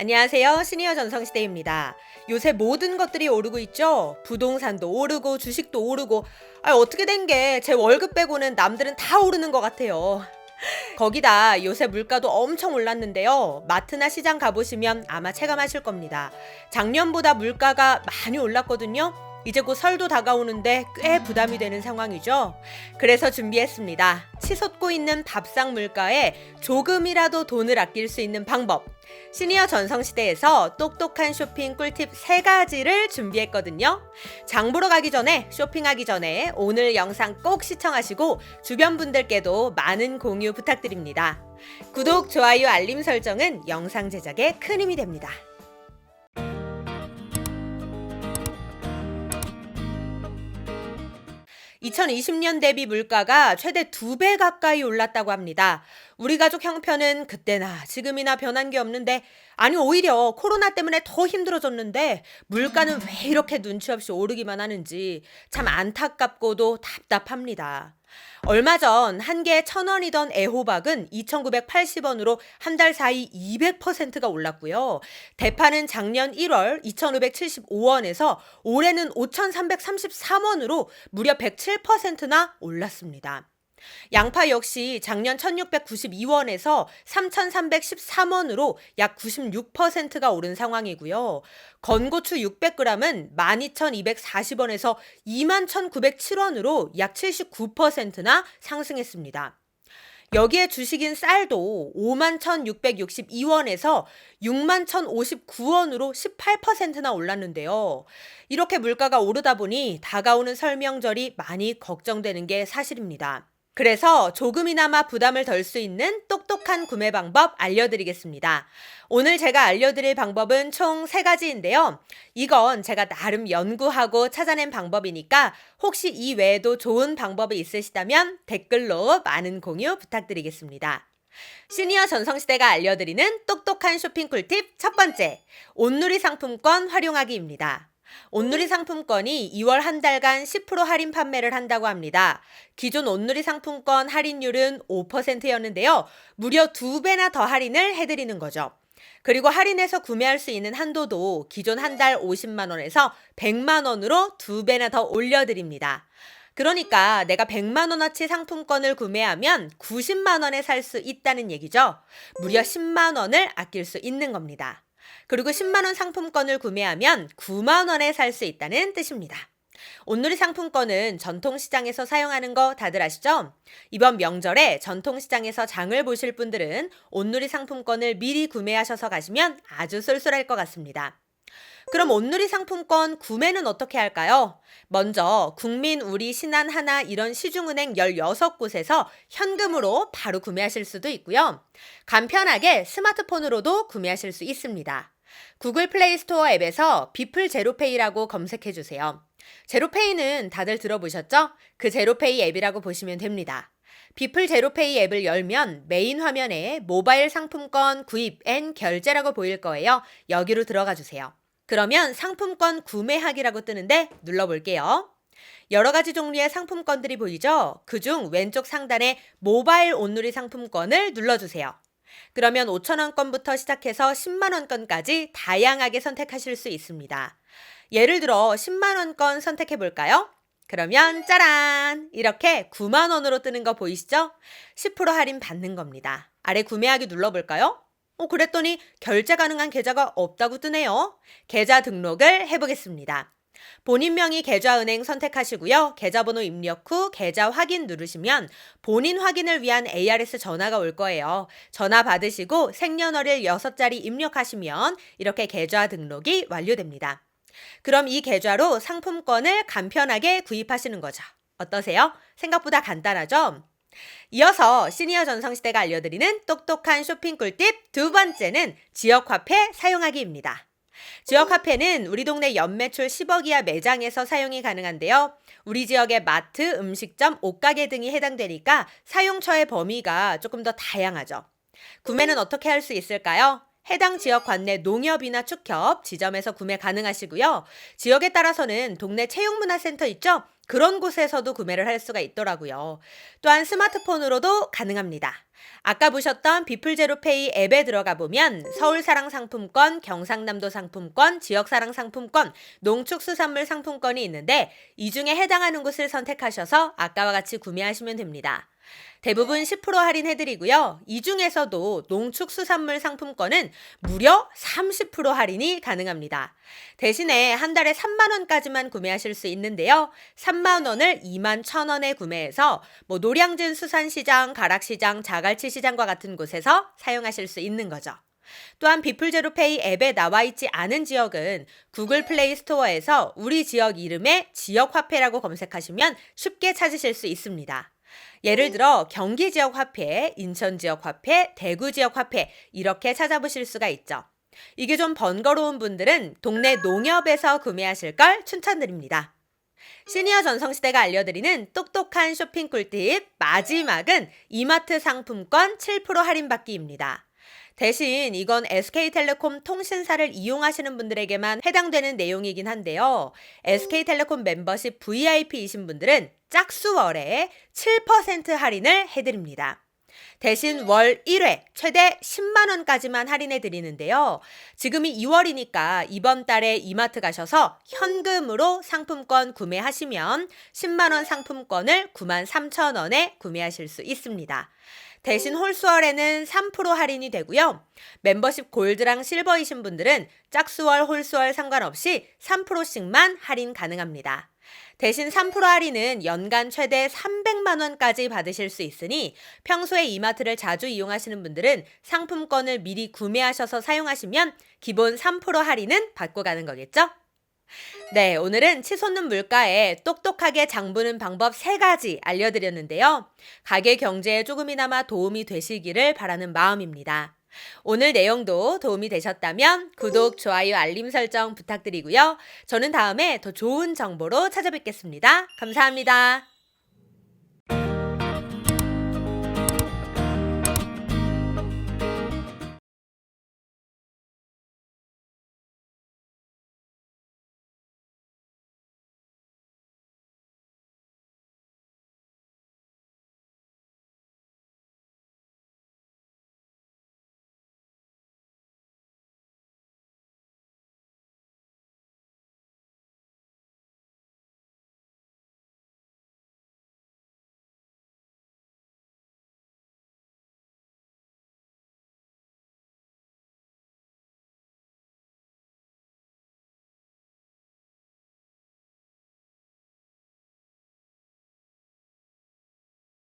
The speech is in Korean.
안녕하세요. 시니어 전성시대입니다. 요새 모든 것들이 오르고 있죠? 부동산도 오르고 주식도 오르고 아, 어떻게 된 게 제 월급 빼고는 남들은 다 오르는 것 같아요. 거기다 요새 물가도 엄청 올랐는데요. 마트나 시장 가보시면 아마 체감하실 겁니다. 작년보다 물가가 많이 올랐거든요. 이제 곧 설도 다가오는데 꽤 부담이 되는 상황이죠. 그래서 준비했습니다. 치솟고 있는 밥상 물가에 조금이라도 돈을 아낄 수 있는 방법. 시니어 전성시대에서 똑똑한 쇼핑 꿀팁 3가지를 준비했거든요. 장 보러 가기 전에 쇼핑하기 전에 오늘 영상 꼭 시청하시고 주변 분들께도 많은 공유 부탁드립니다. 구독, 좋아요, 알림 설정은 영상 제작에 큰 힘이 됩니다. 2020년 대비 물가가 최대 두배 가까이 올랐다고 합니다. 우리 가족 형편은 그때나 지금이나 변한 게 없는데, 아니, 오히려 코로나 때문에 더 힘들어졌는데, 물가는 왜 이렇게 눈치 없이 오르기만 하는지 참 안타깝고도 답답합니다. 얼마 전 한 개에 천 원이던 애호박은 2,980원으로 한 달 사이 200%가 올랐고요. 대파는 작년 1월 2,575원에서 올해는 5,333원으로 무려 107%나 올랐습니다. 양파 역시 작년 1692원에서 3313원으로 약 96%가 오른 상황이고요. 건고추 600g은 12240원에서 21907원으로 약 79%나 상승했습니다. 여기에 주식인 쌀도 51,662원에서 61,059원으로 18%나 올랐는데요. 이렇게 물가가 오르다 보니 다가오는 설명절이 많이 걱정되는 게 사실입니다. 그래서 조금이나마 부담을 덜 수 있는 똑똑한 구매 방법 알려드리겠습니다. 오늘 제가 알려드릴 방법은 총 세가지인데요 이건 제가 나름 연구하고 찾아낸 방법이니까 혹시 이 외에도 좋은 방법이 있으시다면 댓글로 많은 공유 부탁드리겠습니다. 시니어 전성시대가 알려드리는 똑똑한 쇼핑 꿀팁 첫 번째, 온누리 상품권 활용하기입니다. 온누리 상품권이 2월 한 달간 10% 할인 판매를 한다고 합니다. 기존 온누리 상품권 할인율은 5%였는데요. 무려 2배나 더 할인을 해드리는 거죠. 그리고 할인해서 구매할 수 있는 한도도 기존 한 달 50만 원에서 100만 원으로 2배나 더 올려드립니다. 그러니까 내가 100만 원어치 상품권을 구매하면 90만 원에 살 수 있다는 얘기죠. 무려 10만 원을 아낄 수 있는 겁니다. 그리고 10만원 상품권을 구매하면 9만원에 살 수 있다는 뜻입니다. 온누리 상품권은 전통시장에서 사용하는 거 다들 아시죠? 이번 명절에 전통시장에서 장을 보실 분들은 온누리 상품권을 미리 구매하셔서 가시면 아주 쏠쏠할 것 같습니다. 그럼 온누리 상품권 구매는 어떻게 할까요? 먼저 국민 우리 신한 하나 이런 시중은행 16곳에서 현금으로 바로 구매하실 수도 있고요. 간편하게 스마트폰으로도 구매하실 수 있습니다. 구글 플레이 스토어 앱에서 비플 제로페이라고 검색해 주세요. 제로페이는 다들 들어보셨죠? 그 제로페이 앱이라고 보시면 됩니다. 비플 제로페이 앱을 열면 메인 화면에 모바일 상품권 구입 앤 결제라고 보일 거예요. 여기로 들어가 주세요. 그러면 상품권 구매하기라고 뜨는데 눌러볼게요. 여러 가지 종류의 상품권들이 보이죠? 그중 왼쪽 상단에 모바일 온누리 상품권을 눌러주세요. 그러면 5천원권부터 시작해서 10만원권까지 다양하게 선택하실 수 있습니다. 예를 들어 10만원권 선택해 볼까요? 그러면 짜란! 이렇게 9만원으로 뜨는 거 보이시죠? 10% 할인 받는 겁니다. 아래 구매하기 눌러볼까요? 어, 그랬더니 결제 가능한 계좌가 없다고 뜨네요. 계좌 등록을 해보겠습니다. 본인 명의 계좌은행 선택하시고요. 계좌번호 입력 후 계좌 확인 누르시면 본인 확인을 위한 ARS 전화가 올 거예요. 전화 받으시고 생년월일 6자리 입력하시면 이렇게 계좌 등록이 완료됩니다. 그럼 이 계좌로 상품권을 간편하게 구입하시는 거죠. 어떠세요? 생각보다 간단하죠? 이어서 시니어 전성시대가 알려드리는 똑똑한 쇼핑 꿀팁 두 번째는 지역화폐 사용하기입니다. 지역 화폐는 우리 동네 연매출 10억 이하 매장에서 사용이 가능한데요. 우리 지역의 마트, 음식점, 옷가게 등이 해당되니까 사용처의 범위가 조금 더 다양하죠. 구매는 어떻게 할 수 있을까요? 해당 지역 관내 농협이나 축협, 지점에서 구매 가능하시고요. 지역에 따라서는 동네 체육문화센터 있죠? 그런 곳에서도 구매를 할 수가 있더라고요. 또한 스마트폰으로도 가능합니다. 아까 보셨던 비플제로페이 앱에 들어가 보면 서울사랑 상품권, 경상남도 상품권, 지역사랑 상품권, 농축수산물 상품권이 있는데 이 중에 해당하는 곳을 선택하셔서 아까와 같이 구매하시면 됩니다. 대부분 10% 할인해드리고요. 이 중에서도 농축수산물 상품권은 무려 30% 할인이 가능합니다. 대신에 한 달에 3만원까지만 구매하실 수 있는데요. 3만 원을 2만 1천원에 구매해서 뭐 노량진 수산시장, 가락시장, 자갈치 시장과 같은 곳에서 사용하실 수 있는 거죠. 또한 비플제로페이 앱에 나와 있지 않은 지역은 구글 플레이 스토어에서 우리 지역 이름의 지역 화폐라고 검색하시면 쉽게 찾으실 수 있습니다. 예를 들어 경기 지역 화폐, 인천 지역 화폐, 대구 지역 화폐 이렇게 찾아보실 수가 있죠. 이게 좀 번거로운 분들은 동네 농협에서 구매하실 걸 추천드립니다. 시니어 전성시대가 알려드리는 똑똑한 쇼핑 꿀팁 마지막은 이마트 상품권 7% 할인받기입니다. 대신 이건 SK텔레콤 통신사를 이용하시는 분들에게만 해당되는 내용이긴 한데요. SK텔레콤 멤버십 VIP이신 분들은 짝수월에 7% 할인을 해드립니다. 대신 월 1회 최대 10만원까지만 할인해 드리는데요. 지금이 2월이니까 이번 달에 이마트 가셔서 현금으로 상품권 구매하시면 10만원 상품권을 9만 3천원에 구매하실 수 있습니다. 대신 홀수월에는 3% 할인이 되고요. 멤버십 골드랑 실버이신 분들은 짝수월, 홀수월 상관없이 3%씩만 할인 가능합니다. 대신 3% 할인은 연간 최대 300만 원까지 받으실 수 있으니 평소에 이마트를 자주 이용하시는 분들은 상품권을 미리 구매하셔서 사용하시면 기본 3% 할인은 받고 가는 거겠죠? 네, 오늘은 치솟는 물가에 똑똑하게 장보는 방법 3가지 알려드렸는데요. 가게 경제에 조금이나마 도움이 되시기를 바라는 마음입니다. 오늘 내용도 도움이 되셨다면 구독, 좋아요, 알림 설정 부탁드리고요. 저는 다음에 더 좋은 정보로 찾아뵙겠습니다. 감사합니다.